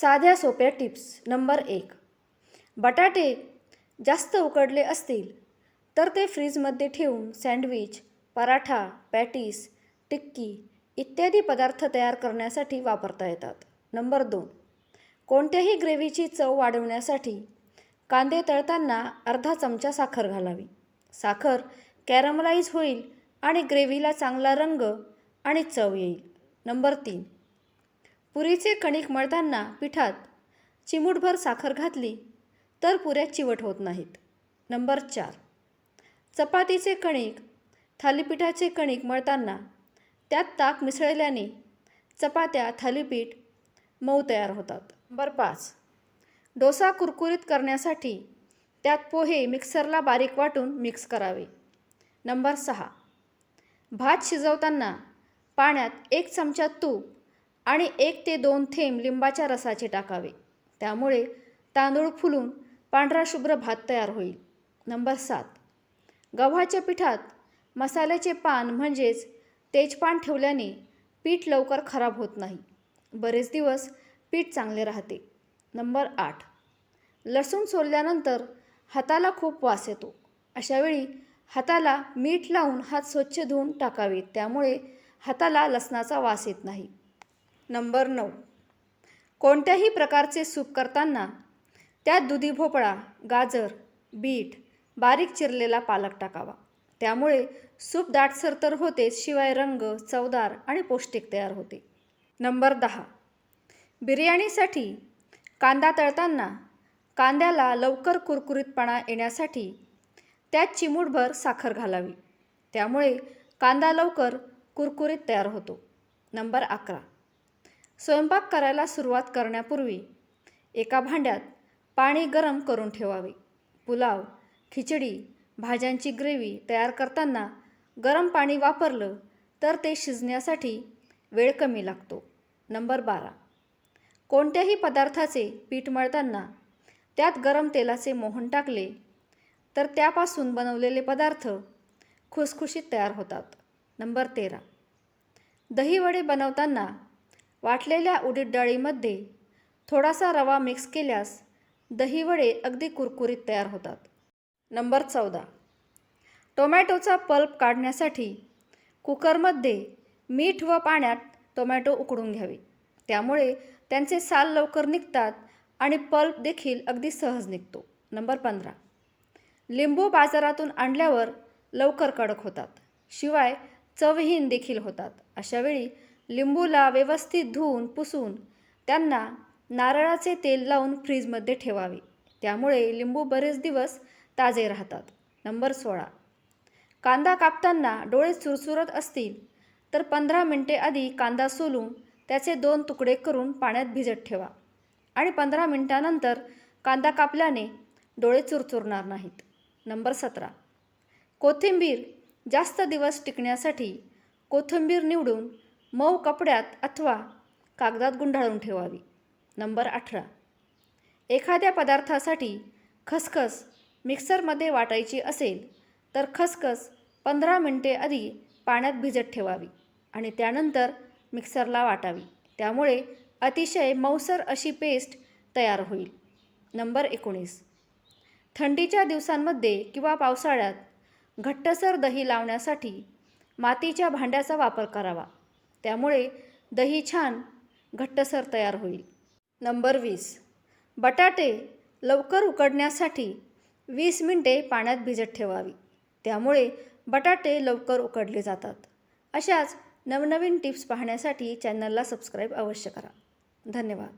साध्या सोप्या tips. Number एक. बटाटे जास्त उकडले असतील तर ते फ्रीजमध्ये ठेवून सँडविच पराठा पॅटीस टिक्की इत्यादी पदार्थ तयार करण्यासाठी वापरता येतात. नंबर दोन. कोणत्याही ग्रेव्हीची चव वाढवण्यासाठी कांदे तळताना अर्धा चमचा साखर घालावी. साखर कॅरमलाईज होईल आणि ग्रेव्हीला चांगला रंग आणि चव येईल. नंबर तीन. पुरीचे कणिक मळताना पिठात चिमूटभर साखर घातली तर पुऱ्या चिवट होत नाहीत. नंबर चार. चपातीचे कणिक थालीपीठाचे कणिक मळताना त्यात ताक मिसळल्याने चपात्या थालीपीठ मऊ तयार होतात. नंबर पाच. डोसा कुरकुरीत करण्यासाठी त्यात पोहे मिक्सरला बारीक वाटून मिक्स करावे. नंबर सहा. भात शिजवताना पाण्यात एक चमचा तूप आणि एक ते दोन थेंब लिंबाच्या रसाचे टाकावे. त्यामुळे तांदूळ फुलून पांढरा शुभ्र भात तयार होईल. नंबर सात. गव्हाच्या पिठात मसाल्याचे पान म्हणजेच तेजपान ठेवल्याने पीठ लवकर खराब होत नाही. बरेच दिवस पीठ चांगले राहते. नंबर आठ. लसूण सोलल्यानंतर हाताला खूप वास येतो. अशावेळी हाताला मीठ लावून हात स्वच्छ धुवून टाकावे. त्यामुळे हाताला लसणाचा वास येत नाही. नंबर नऊ. कोणत्याही प्रकारचे सूप करताना त्यात दुधी भोपळा गाजर बीट बारीक चिरलेला पालक टाकावा. त्यामुळे सूप दाटसर तर होतेच शिवाय रंग चवदार आणि पौष्टिक तयार होते. नंबर दहा. बिर्याणीसाठी कांदा तळताना कांद्याला लवकर कुरकुरीतपणा येण्यासाठी त्यात चिमूटभर साखर घालावी. त्यामुळे कांदा लवकर कुरकुरीत तयार होतो. नंबर अकरा. स्वयंपाक करायला सुरुवात करण्यापूर्वी एका भांड्यात पाणी गरम करून ठेवावे. पुलाव खिचडी भाज्यांची ग्रेव्ही तयार करताना गरम पाणी वापरलं तर ते शिजण्यासाठी वेळ कमी लागतो. नंबर बारा. कोणत्याही पदार्थाचे पीठ मळताना त्यात गरम तेलाचे मोहन टाकले तर त्यापासून बनवलेले पदार्थ खुसखुशीत तयार होतात. नंबर तेरा. दहीवडे बनवताना वाटलेल्या उडीद डाळीमध्ये थोडासा रवा मिक्स केल्यास दहीवडे अगदी कुरकुरीत तयार होतात. नंबर चौदा. टोमॅटोचा पल्प काढण्यासाठी कुकरमध्ये मीठ व पाण्यात टोमॅटो उकडून घ्यावे. त्यामुळे त्यांचे साल लवकर निघतात आणि पल्प देखील अगदी सहज निघतो. नंबर पंधरा. लिंबू बाजारातून आणल्यावर लवकर कडक होतात. शिवाय चवहीन देखील होतात. अशावेळी लिंबूला व्यवस्थित धुवून पुसून त्यांना नारळाचे तेल लावून फ्रीजमध्ये ठेवावे. त्यामुळे लिंबू बरेच दिवस ताजे राहतात. नंबर सोळा. कांदा कापताना डोळे चुरचुरत असतील तर पंधरा मिनटे आधी कांदा सोलून त्याचे दोन तुकडे करून पाण्यात भिजत ठेवा आणि पंधरा मिनटानंतर कांदा कापल्याने डोळे चुरचुरणार नाहीत. नंबर सतरा. कोथिंबीर जास्त दिवस टिकण्यासाठी कोथिंबीर निवडून मऊ कपड्यात अथवा कागदात गुंडाळून ठेवावी. नंबर अठरा. एखाद्या पदार्थासाठी खसखस मिक्सरमध्ये वाटायची असेल तर खसखस पंधरा मिनटे आधी पाण्यात भिजत ठेवावी आणि त्यानंतर मिक्सरला वाटावी. त्यामुळे अतिशय मऊसर अशी पेस्ट तयार होईल. नंबर एकोणीस. थंडीच्या दिवसांमध्ये किंवा पावसाळ्यात घट्टसर दही लावण्यासाठी मातीच्या भांड्याचा वापर करावा. त्यामुळे दही छान घट्टसर तयार होईल. नंबर वीस. बटाटे लवकर उकडण्यासाठी वीस मिनटे पाण्यात भिजत ठेवावी. त्यामुळे बटाटे लवकर उकडले जातात. अशाच नवनवीन टिप्स पाहण्यासाठी चॅनलला सबस्क्राईब अवश्य करा. धन्यवाद.